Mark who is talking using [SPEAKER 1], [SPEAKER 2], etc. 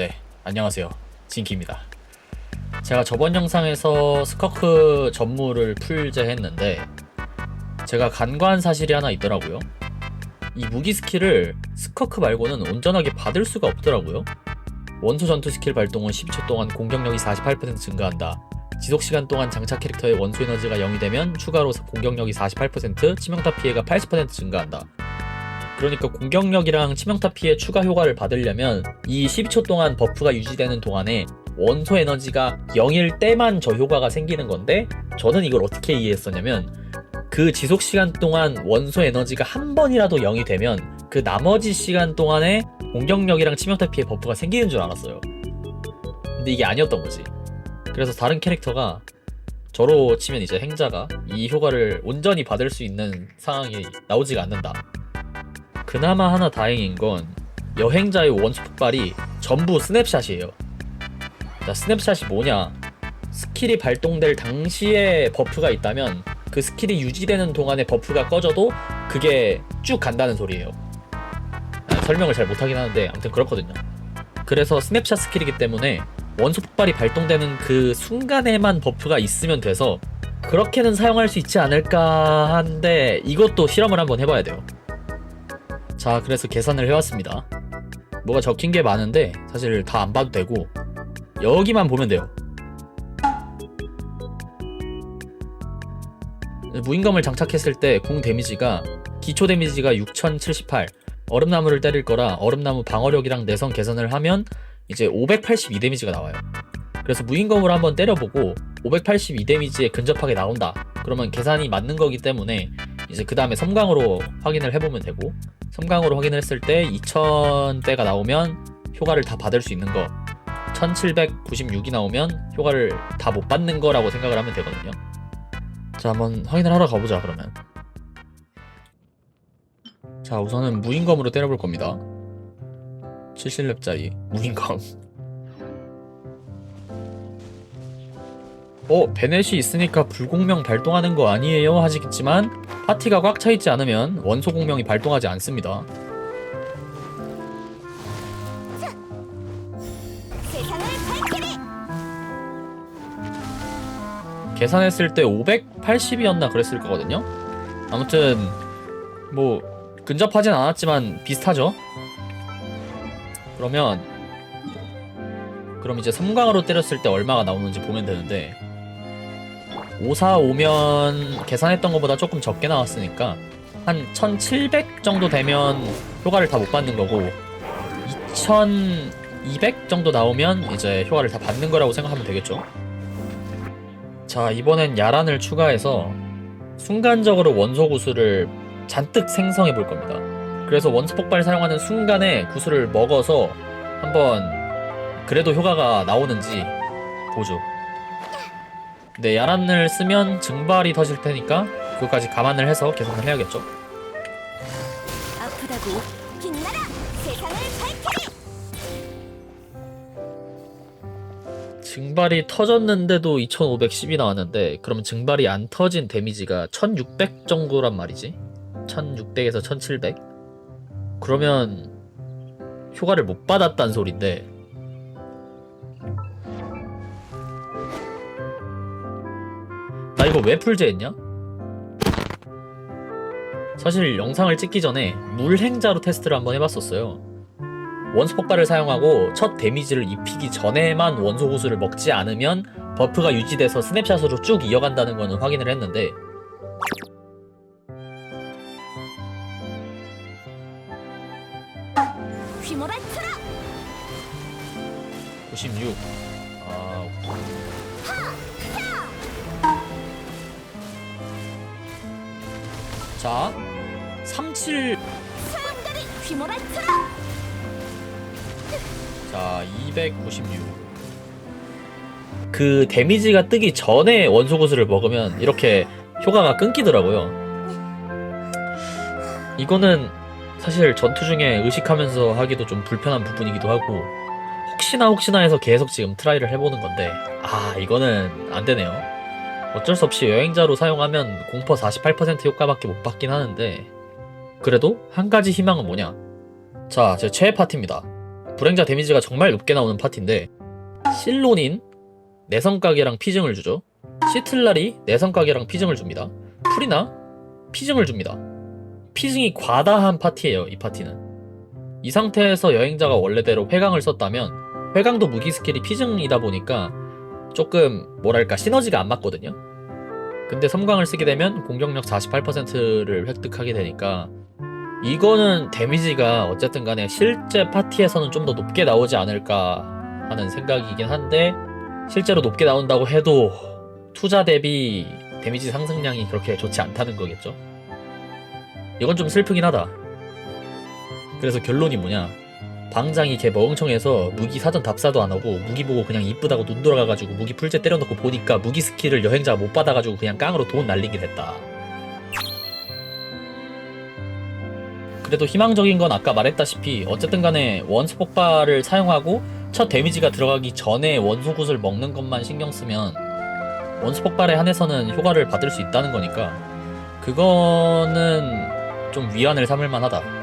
[SPEAKER 1] 네, 안녕하세요. 진키입니다. 제가 저번 영상에서 스커크 전무를 풀제 했는데 제가 간과한 사실이 하나 있더라고요. 이 무기 스킬을 스커크 말고는 온전하게 받을 수가 없더라고요. 원소 전투 스킬 발동은 10초 동안 공격력이 48% 증가한다. 지속 시간 동안 장착 캐릭터의 원소 에너지가 0이 되면 추가로 공격력이 48%, 치명타 피해가 80% 증가한다. 그러니까 공격력이랑 치명타 피해 추가 효과를 받으려면 이 12초 동안 버프가 유지되는 동안에 원소 에너지가 0일 때만 저 효과가 생기는 건데 저는 이걸 어떻게 이해했었냐면 그 지속 시간 동안 원소 에너지가 한 번이라도 0이 되면 그 나머지 시간 동안에 공격력이랑 치명타 피해 버프가 생기는 줄 알았어요. 근데 이게 아니었던 거지. 그래서 다른 캐릭터가 저로 치면 이제 행자가 이 효과를 온전히 받을 수 있는 상황이 나오지가 않는다. 그나마 하나 다행인 건 여행자의 원소 폭발이 전부 스냅샷이에요. 자, 스냅샷이 뭐냐? 스킬이 발동될 당시에 버프가 있다면 그 스킬이 유지되는 동안에 버프가 꺼져도 그게 쭉 간다는 소리예요. 아, 설명을 잘 못하긴 하는데 아무튼 그렇거든요. 그래서 스냅샷 스킬이기 때문에 원소 폭발이 발동되는 그 순간에만 버프가 있으면 돼서 그렇게는 사용할 수 있지 않을까 한데 이것도 실험을 한번 해봐야 돼요. 자, 그래서 계산을 해왔습니다. 뭐가 적힌 게 많은데 사실 다 안 봐도 되고 여기만 보면 돼요. 무인검을 장착했을 때 공 데미지가 기초 데미지가 6078 얼음나무를 때릴 거라 얼음나무 방어력이랑 내성 개선을 하면 이제 582 데미지가 나와요. 그래서 무인검으로 한번 때려보고 582 데미지에 근접하게 나온다. 그러면 계산이 맞는 거기 때문에 이제 그 다음에 섬광으로 확인을 해보면 되고 섬광으로 확인을 했을 때 2000대가 나오면 효과를 다 받을 수 있는 거 1796이 나오면 효과를 다 못 받는 거라고 생각을 하면 되거든요. 자 한번 확인을 하러 가보자 그러면. 자 우선은 무인검으로 때려볼 겁니다. 70렙짜리 무인검. 어 베넷이 있으니까 불공명 발동하는 거 아니에요? 하시겠지만 파티가 꽉 차 있지 않으면 원소 공명이 발동하지 않습니다. 계산했을 때 580이었나 그랬을 거거든요. 아무튼 뭐 근접하진 않았지만 비슷하죠. 그러면 그럼 이제 섬광으로 때렸을 때 얼마가 나오는지 보면 되는데 545면 계산했던 것보다 조금 적게 나왔으니까 한 1700 정도 되면 효과를 다 못 받는 거고 2200 정도 나오면 이제 효과를 다 받는 거라고 생각하면 되겠죠. 자, 이번엔 야란을 추가해서 순간적으로 원소 구슬을 잔뜩 생성해 볼 겁니다. 그래서 원소 폭발 사용하는 순간에 구슬을 먹어서 한번 그래도 효과가 나오는지 보죠. 네, 야란을 쓰면 증발이 터질 테니까 그것까지 감안을 해서 계산을 해야겠죠.
[SPEAKER 2] 아프다고 빛나라! 세상을 밝히리!
[SPEAKER 1] 증발이 터졌는데도 2510이 나왔는데 그러면 증발이 안 터진 데미지가 1600 정도란 말이지? 1600에서 1700 그러면 효과를 못 받았단 소린데 나 이거 왜 풀제했냐? 사실 영상을 찍기 전에 물행자로 테스트를 한번 해봤었어요 원소 폭발을 사용하고 첫 데미지를 입히기 전에만 원소 구슬을 먹지 않으면 버프가 유지돼서 스냅샷으로 쭉 이어간다는 거는 확인을 했는데
[SPEAKER 2] 휘몰아쳐라
[SPEAKER 1] 96. 아, 자, 37.
[SPEAKER 2] 소용돌이 휘몰아쳐라
[SPEAKER 1] 자, 296. 그 데미지가 뜨기 전에 원소 구슬을 먹으면 이렇게 효과가 끊기더라고요. 이거는 사실 전투 중에 의식하면서 하기도 좀 불편한 부분이기도 하고 혹시나 혹시나 해서 계속 지금 트라이를 해보는 건데 아 이거는 안 되네요. 어쩔 수 없이 여행자로 사용하면 공퍼 48% 효과밖에 못 받긴 하는데 그래도 한 가지 희망은 뭐냐? 자, 제 최애 파티입니다. 불행자 데미지가 정말 높게 나오는 파티인데 실론인 내성각이랑 피증을 주죠. 시틀라리 내성각이랑 피증을 줍니다. 풀이나 피증을 줍니다. 피증이 과다한 파티예요. 이 파티는. 이 상태에서 여행자가 원래대로 회강을 썼다면 회강도 무기 스킬이 피증이다 보니까 조금 뭐랄까 시너지가 안 맞거든요. 근데 섬광을 쓰게 되면 공격력 48%를 획득하게 되니까 이거는 데미지가 어쨌든 간에 실제 파티에서는 좀 더 높게 나오지 않을까 하는 생각이긴 한데 실제로 높게 나온다고 해도 투자 대비 데미지 상승량이 그렇게 좋지 않다는 거겠죠. 이건 좀 슬프긴 하다. 그래서 결론이 뭐냐? 방장이 걔 멍청해서 무기 사전 답사도 안 하고 무기 보고 그냥 이쁘다고 눈 돌아가가지고 무기 풀제 때려놓고 보니까 무기 스킬을 여행자가 못 받아가지고 그냥 깡으로 돈 날리게 됐다. 그래도 희망적인 건 아까 말했다시피 어쨌든 간에 원소 폭발을 사용하고 첫 데미지가 들어가기 전에 원소 굿을 먹는 것만 신경 쓰면 원소 폭발에 한해서는 효과를 받을 수 있다는 거니까 그거는 좀 위안을 삼을 만하다.